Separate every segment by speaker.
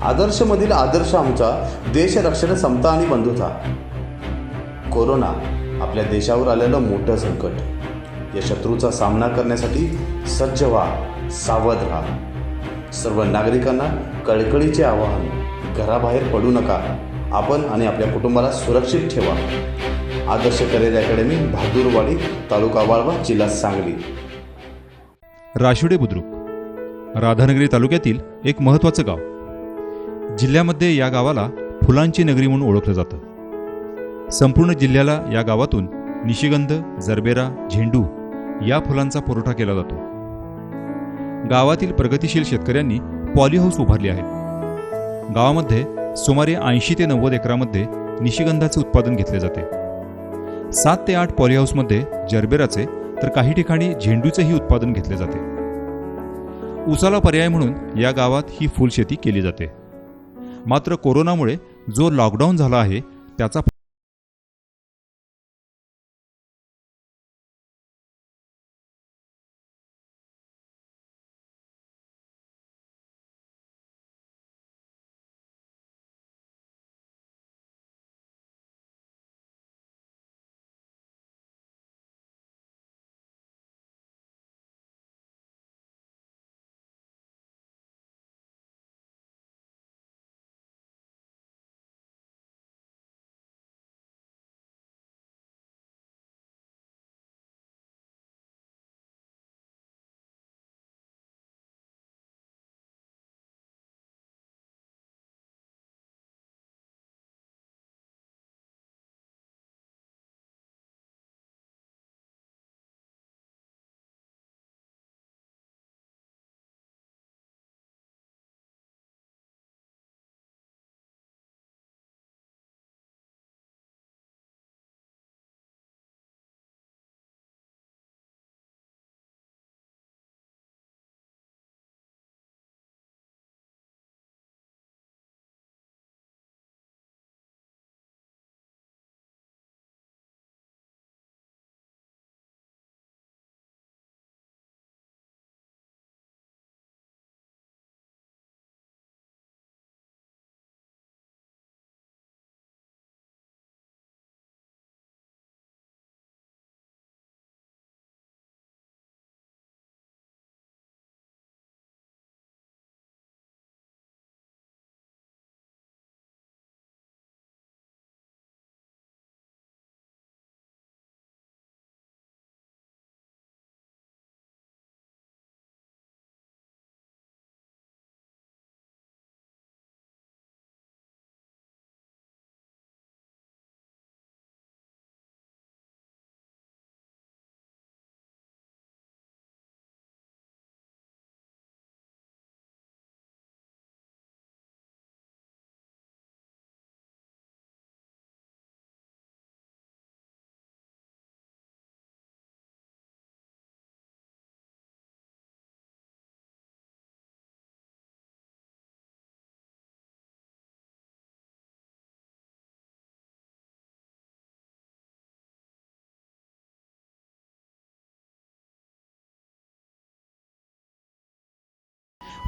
Speaker 1: आदर्शमधील आदर्श आमचा देशरक्षण समता आणि बंधुता कोरोना आपल्या देशावर आलेलं मोठं संकट. या शत्रूचा सामना करण्यासाठी सज्ज व्हा सावध राहा. सर्व नागरिकांना कळकळीचे आवाहन घराबाहेर पडू नका. आपण आणि आपल्या कुटुंबाला सुरक्षित ठेवा. आदर्श करिअर अकॅडमी बहादूरवाडी तालुका वाळवा जिल्हा सांगली.
Speaker 2: राशिवडे बुद्रुक. राधानगरी तालुक्यातील एक महत्त्वाचं गाव. जिल्ह्यामध्ये या गावाला फुलांची नगरी म्हणून ओळखलं जातं. संपूर्ण जिल्ह्याला या गावातून निशिगंध जरबेरा झेंडू या फुलांचा पुरवठा केला जातो. गावातील प्रगतिशील शेतकऱ्यांनी पॉलीहाऊस उभारली आहेत गावामध्ये सुमारे ऐंशी ते नव्वद एकरामध्ये निशिगंधाचे उत्पादन घेतले जाते. सात ते आठ पॉलीहाऊसमध्ये जरबेराचे तर काही ठिकाणी झेंडूचेही उत्पादन घेतले जाते. उसाला पर्याय म्हणून या गावात ही फुलशेती केली जाते. मात्र कोरोनामुळे जो लॉकडाऊन झाला आहे त्याचा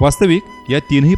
Speaker 2: वास्तविक या तीनही